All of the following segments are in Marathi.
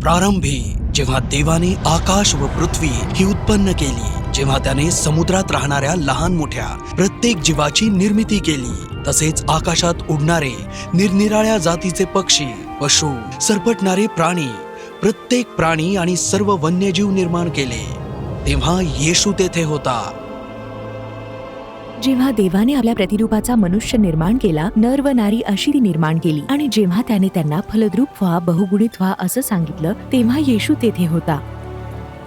प्रारंभी जेव्हा देवाने आकाश व पृथ्वी ही उत्पन्न केली जेव्हा त्याने समुद्रात राहणाऱ्या लहान मोठ्या प्रत्येक जीवाची निर्मिती केली तसेच आकाशात उडणारे निरनिराळ्या जातीचे पक्षी पशु सरपटणारे प्राणी प्रत्येक प्राणी आणि सर्व वन्यजीव निर्माण केले. तेव्हा येशू तेथे होता. जेव्हा देवाने आपल्या प्रतिरूपाचा मनुष्य निर्माण केला नर व नारी अशी ती निर्माण केली. आणि जेव्हा त्याने त्यांना फलद्रूप व्हा बहुगुणित व्हा असं सांगितलं तेव्हा येशू तेथे होता.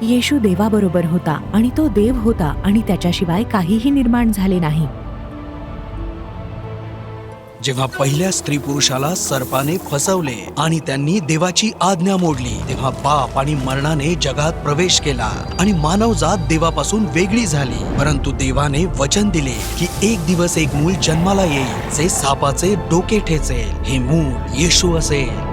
येशू देवाबरोबर होता आणि तो देव होता आणि त्याच्याशिवाय काहीही निर्माण झाले नाही. जेव्हा पहिल्या स्त्री पुरुषाला सर्पाने फसवले आणि त्यांनी देवाची आज्ञा मोडली तेव्हा पाप आणि मरणाने जगात प्रवेश केला आणि मानवजात देवापासून वेगळी झाली. परंतु देवाने वचन दिले की एक दिवस एक मूल जन्माला येईल जे सापाचे डोके ठेचेल. हे मूल येशू असेल.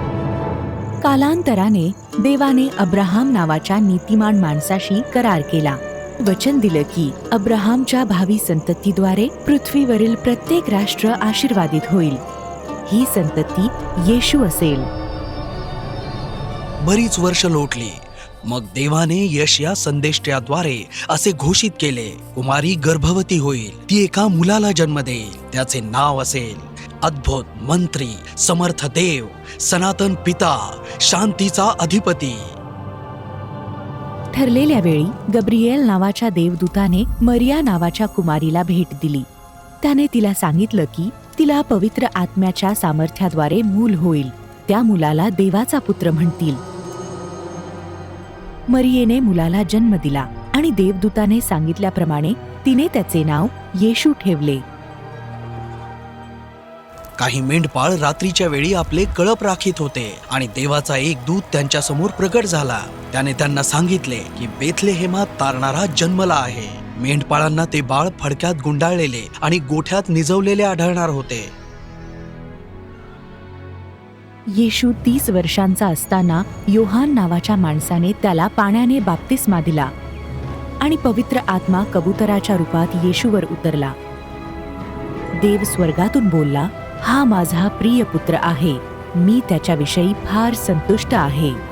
कालांतराने देवाने अब्राहाम नावाच्या नीतिमान माणसाशी करार केला. वचन दिलं की अब्राहामच्या भावी संततीद्वारे पृथ्वीवरील प्रत्येक राष्ट्र आशीर्वादित होईल. ही संतती येशू असेल. बरीच वर्ष लोटली. मग देवाने यश या संदेष्ट्याद्वारे असे घोषित केले कुमारी गर्भवती होईल ती एका मुलाला जन्म देईल त्याचे नाव असेल अद्भुत मंत्री समर्थ देव सनातन पिता शांतीचा अधिपती ठरलेल्या वेळी गब्रिएल नावाच्या देवदूताने मरिया नावाच्या कुमारीला भेट दिली. त्याने तिला सांगितलं की तिला पवित्र आत्म्याच्या सामर्थ्याद्वारे मूल होईल. त्या मुलाला देवाचा पुत्र म्हणतील. मरियेने मुलाला जन्म दिला आणि देवदूताने सांगितल्याप्रमाणे तिने त्याचे नाव येशू ठेवले. काही मेंढपाळ रात्रीच्या वेळी आपले कळप राखीत होते आणि देवाचा एक दूत त्यांच्यासमोर प्रकट झाला. त्याने त्यांना सांगितले की बेथलेहेमात तारणारा जन्मला आहे. मेंढपाळांना ते बाळ फडक्यात गुंडाळलेले आणि गोठ्यात निजवलेले आढळणार होते. येशू तीस वर्षांचा असताना योहान नावाच्या माणसाने त्याला पाण्याने बाप्तिस्मा दिला आणि पवित्र आत्मा कबुतराच्या रूपात येशूवर उतरला. देव स्वर्गातून बोलला हा माझा प्रिय पुत्र आहे. मी त्याच्याविषयी फार संतुष्ट आहे.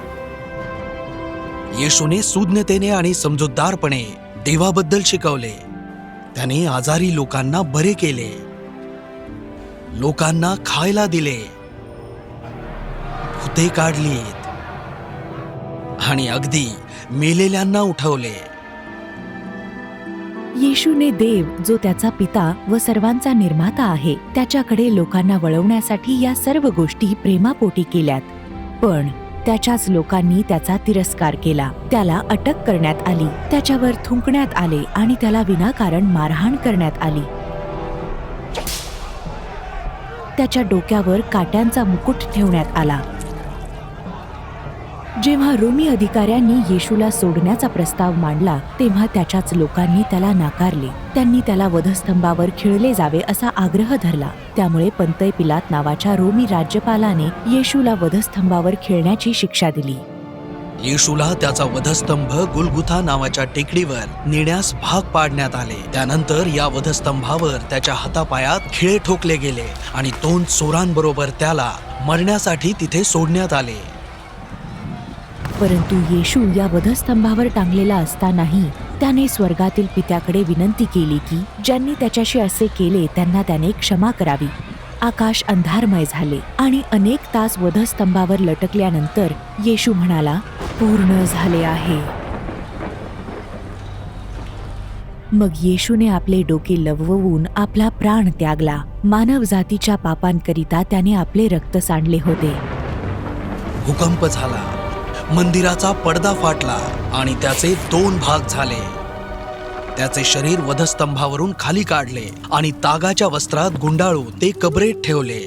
येशूने सुज्ञतेने आणि समजूतदारपणे देवाबद्दल शिकवले. त्याने आजारी लोकांना बरे केले. लोकांना खायला दिले. भूते काढलीत. आणि अगदी मेलेल्यांना उठवले. येशूने देव जो त्याचा पिता व सर्वांचा निर्माता आहे त्याच्याकडे लोकांना वळवण्यासाठी या सर्व गोष्टी प्रेमापोटी केल्यात. पण त्याच्याच लोकांनी त्याचा तिरस्कार केला. त्याला अटक करण्यात आली. त्याच्यावर थुंकण्यात आले आणि त्याला विनाकारण मारहाण करण्यात आली. त्याच्या डोक्यावर काट्यांचा मुकुट ठेवण्यात आला. जेव्हा रोमी अधिकाऱ्यांनी येशूला सोडण्याचा प्रस्ताव मांडला तेव्हा त्याच्याच लोकांनी त्याला नाकारले. त्यांनी त्याला वधस्तंभावर खिळले जावे असा आग्रह धरला. त्यामुळे पंतय पिलात नावाच्या रोमी राज्यपालाने येशूला वधस्तंभावर खिळण्याची शिक्षा दिली. येशूला त्याचा वधस्तंभ गुलगुथा नावाच्या टेकडीवर नेण्यास भाग पाडण्यात आले. त्यानंतर या वधस्तंभावर त्याच्या हातापायात खिळे ठोकले गेले आणि दोन चोरांबरोबर त्याला मरण्यासाठी तिथे सोडण्यात आले. परंतु येशू या वधस्तंभावर टांगलेला असतानाही त्याने स्वर्गातील पित्याकडे विनंती केली की ज्यांनी त्याच्याशी असे केले त्यांना त्याने क्षमा करावी. आकाश अंधारमय झाले आणि अनेक तास वधस्तंभावर लटकल्यानंतर येशू म्हणाला पूर्ण झाले आहे. मग येशूने आपले डोके लववून आपला प्राण त्यागला. मानव जातीच्या पापांकरिता त्याने आपले रक्त सांडले होते. भूकंप झाला. मंदिराचा पडदा फाटला आणि त्याचे दोन भाग झाले. त्याचे शरीर वधस्तंभावरून खाली काढले आणि तागाच्या वस्त्रात गुंडाळून ते कबरेत ठेवले.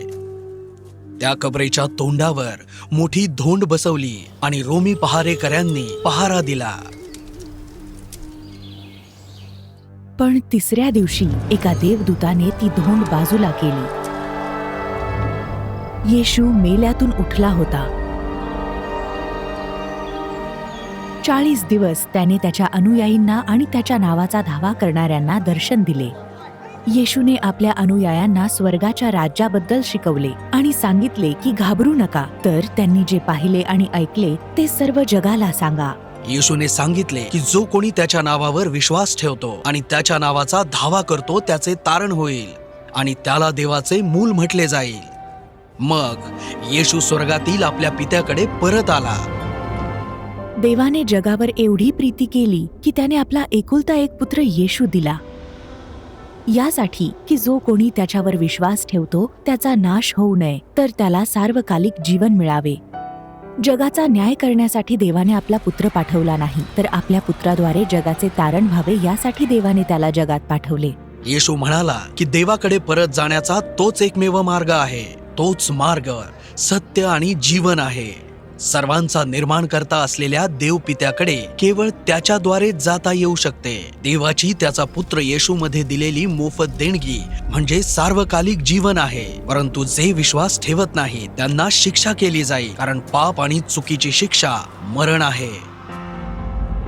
त्या कबरेच्या तोंडावर मोठी धोंड बसवली आणि रोमी पहारेकऱ्यांनी पहारा दिला. पण तिसऱ्या दिवशी एका देवदूताने ती धोंड बाजूला केली. येशू मेल्यातून उठला होता. चाळीस दिवस त्याने त्याच्या अनुयायींना आणि त्याच्या नावाचा धावा करणाऱ्यांना दर्शन दिले. येशूने आपल्या अनुयायांना स्वर्गाच्या राज्याबद्दल शिकवले आणि सांगितले की घाबरू नका तर त्यांनी जे पाहिले आणि ऐकले ते सर्व जगाला सांगा. येशूने सांगितले की जो कोणी त्याच्या नावावर विश्वास ठेवतो आणि त्याच्या नावाचा धावा करतो त्याचे तारण होईल आणि त्याला देवाचे मूल म्हटले जाईल. मग येशू स्वर्गातील आपल्या पित्याकडे परत आला. देवाने जगावर एवढी प्रीती केली की त्याने आपला एकुलता एक पुत्र येशू दिला. यासाठी की जो कोणी त्याच्यावर विश्वास ठेवतो त्याचा नाश होऊ नये तर त्याला सार्वकालिक जीवन मिळावे. जगाचा न्याय करण्यासाठी देवाने आपला पुत्र पाठवला नाही तर आपल्या पुत्राद्वारे जगाचे तारण व्हावे यासाठी देवाने त्याला जगात पाठवले. येशू म्हणाला की देवाकडे परत जाण्याचा तोच एकमेव मार्ग आहे तोच मार्ग सत्य आणि जीवन आहे. सर्वांचा निर्माण करता असलेल्या देवपित्याकडे केवळ त्याच्याद्वारे जाता येऊ शकते. देवाची त्याचा पुत्र येशू मध्ये दिलेली मोफत देणगी म्हणजे सार्वकालिक जीवन आहे. परंतु जे विश्वास ठेवत नाही त्यांना शिक्षा केली जाईल कारण पाप आणि चुकीची शिक्षा मरण आहे.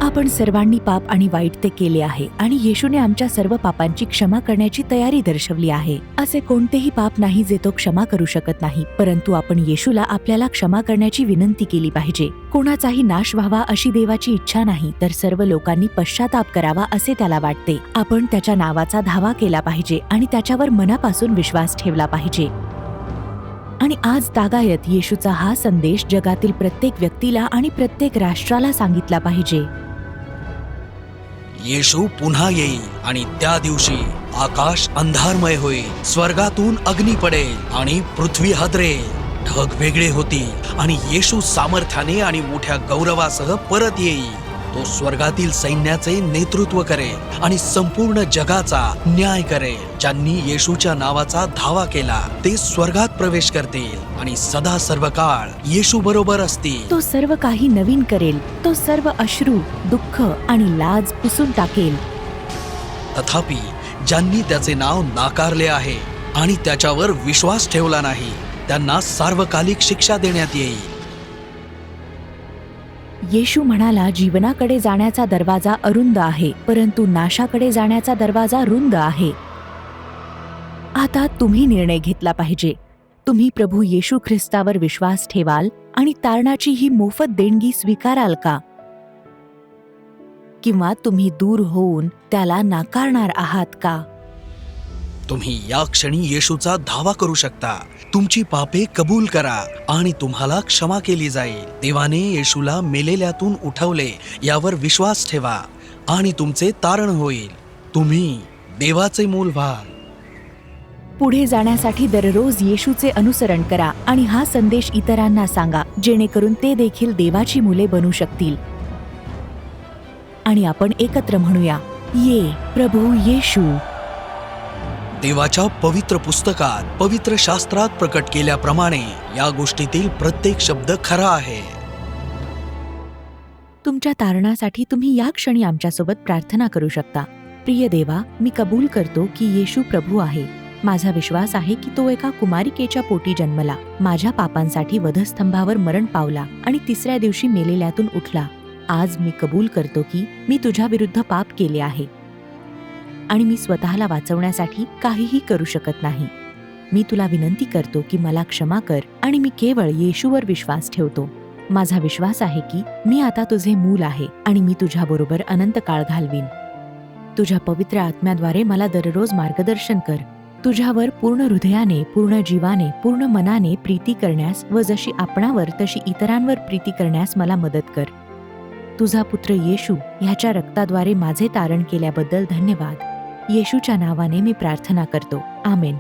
आपण सर्वांनी पाप आणि वाईट ते केले आहे आणि येशूने आमच्या सर्व पापांची क्षमा करण्याची तयारी दर्शवली आहे. असे कोणतेही पाप नाही जे तो क्षमा करू शकत नाही परंतु आपण येशूला आपल्याला क्षमा करण्याची विनंती केली पाहिजे. कोणाचाही नाश व्हावा अशी देवाची इच्छा नाही तर सर्व लोकांनी पश्चाताप करावा असे त्याला वाटते. आपण त्याच्या नावाचा धावा केला पाहिजे आणि त्याच्यावर मनापासून विश्वास ठेवला पाहिजे. आणि आज तागायत येशूचा हा संदेश जगातील प्रत्येक व्यक्तीला आणि प्रत्येक राष्ट्राला सांगितला पाहिजे. येशू पुन्हा येईल आणि त्या दिवशी आकाश अंधारमय होईल स्वर्गातून अग्नी पडेल आणि पृथ्वी हदरेल. ढग वेगळे होतील आणि येशू सामर्थ्याने आणि मोठ्या गौरवासह परत येईल. तो स्वर्गातील सैन्याचे नेतृत्व करेल आणि संपूर्ण जगाचा न्याय करेल. ज्यांनी येशूच्या नावाचा धावा केला ते स्वर्गात प्रवेश करतील आणि सदा सर्व काळ येशू बरोबर असतील. तो सर्व काही नवीन करेल. तो सर्व अश्रू दुःख आणि लाज पुसून टाकेल. तथापि ज्यांनी त्याचे नाव नाकारले आहे आणि त्याच्यावर विश्वास ठेवला नाही त्यांना सार्वकालिक शिक्षा देण्यात येईल. येशू म्हणाला जीवनाकडे जाण्याचा दरवाजा अरुंद आहे परंतु नाशाकडे जाण्याचा दरवाजा रुंद आहे. आता तुम्ही निर्णय घेतला पाहिजे. तुम्ही प्रभू येशू ख्रिस्तावर विश्वास ठेवाल आणि तारणाची ही मोफत देणगी स्वीकाराल का? किंवा तुम्ही दूर होऊन त्याला नाकारणार आहात का? तुम्ही या क्षणी येशूचा धावा करू शकता. तुमची पापे कबूल करा आणि तुम्हाला क्षमा केली जाईल. देवाने येशूला मेलेल्यातून उठवले यावर विश्वास ठेवा आणि तुमचे तारण होईल. तुम्ही देवाचे मूल व्हाल. पुढे जाण्यासाठी दररोज येशूचे अनुसरण करा आणि हा संदेश इतरांना सांगा जेणेकरून ते देखील देवाची मुले बनू शकतील. आणि आपण एकत्र म्हणूया ये प्रभू येशू. देवाच्या पवित्र पुस्तकात पवित्र शास्त्रात प्रकट केल्याप्रमाणे या गोष्टीतील प्रत्येक शब्द खरा आहे. तुमच्या तारणासाठी तुम्ही या क्षणी आमच्यासोबत प्रार्थना करू शकता. प्रिय देवा मी कबूल करतो की येशू प्रभू आहे. माझा विश्वास आहे की तो एका कुमारिकेच्या पोटी जन्मला माझ्या पापांसाठी वधस्तंभावर मरण पावला आणि तिसऱ्या दिवशी मेलेल्यातून उठला. आज मी कबूल करतो की मी तुझ्या विरुद्ध पाप केले आहे. आणि मी स्वतःला वाचवण्यासाठी काहीही करू शकत नाही. मी तुला विनंती करतो की मला क्षमा कर आणि मी केवळ येशूवर विश्वास ठेवतो. माझा विश्वास आहे की मी आता तुझे मूल आहे आणि मी तुझ्याबरोबर अनंत काळ घालवीन. तुझ्या पवित्र आत्म्याद्वारे मला दररोज मार्गदर्शन कर. तुझ्यावर पूर्ण हृदयाने पूर्ण जीवाने पूर्ण मनाने प्रीती करण्यास व जशी आपणावर तशी इतरांवर प्रीती करण्यास मला मदत कर. तुझा पुत्र येशू ह्याच्या रक्ताद्वारे माझे तारण केल्याबद्दल धन्यवाद. येशूच्या नावाने मी प्रार्थना करतो. आमेन.